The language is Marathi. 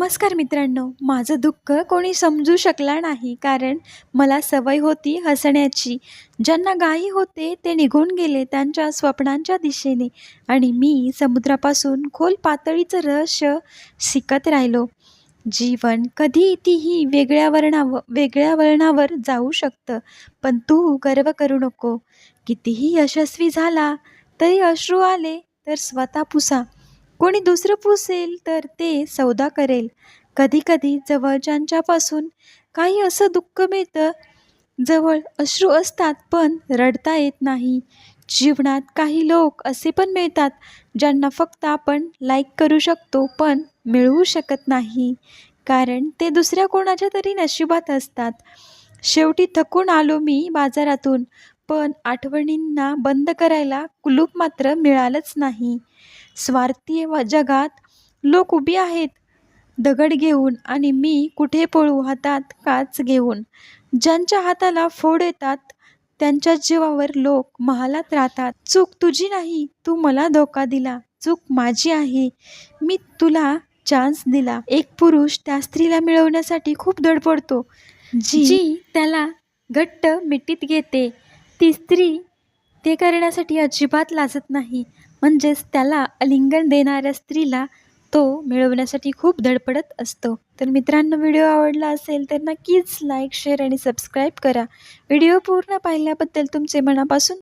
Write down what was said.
नमस्कार मित्रांनो. माझं दुःख कोणी समजू शकला नाही कारण मला सवय होती हसण्याची. ज्यांना गायी होते ते निघून गेले त्यांच्या स्वप्नांच्या दिशेने आणि मी समुद्रापासून खोल पातळीचं रहस्य शिकत राहिलो. जीवन कधी तीही वेगळ्या वर्णाव वेगळ्या वळणावर जाऊ शकतं पण तू गर्व करू नको. कितीही यशस्वी झाला तरी अश्रू आले तर स्वतः पुसा. कोणी दुसरं पुसेल तर ते सौदा करेल. कधीकधी जवळच्यांच्यापासून काही असं दुःख मिळतं जवळ अश्रू असतात पण रडता येत नाही. जीवनात काही लोक असे पण मिळतात ज्यांना फक्त आपण लाईक करू शकतो पण मिळवू शकत नाही. कारण ते दुसऱ्या कोणाच्या तरी नशिबात असतात. शेवटी थकून आलो मी बाजारातून पण आठवणींना बंद करायला कुलूप मात्र मिळालंच नाही. स्वार्थी व जगात लोक उभी आहेत. दगड घेऊन आणि मी कुठे पळू हातात काच घेऊन? ज्यांच्या हाताला फोड येतात त्यांच्या जीवावर लोक महालात राहतात. चूक तुझी नाही तू मला धोका दिला. चूक माझी आहे. मी तुला चान्स दिला. एक पुरुष त्या स्त्रीला मिळवण्यासाठी खूप धडपडतो. जी जी त्याला घट्ट मिठीत घेते. ती स्त्री ते करण्यासाठी अजिबात लाजत नाही. म्हणजेच त्याला आलिंगन देणाऱ्या स्त्रीला तो मिळवण्यासाठी खूप धडपडत असतो. तर मित्रांनो व्हिडिओ आवडला असेल तर नक्कीच लाईक शेअर आणि सबस्क्राईब करा. व्हिडिओ पूर्ण पाहिल्याबद्दल तुमचे मनापासून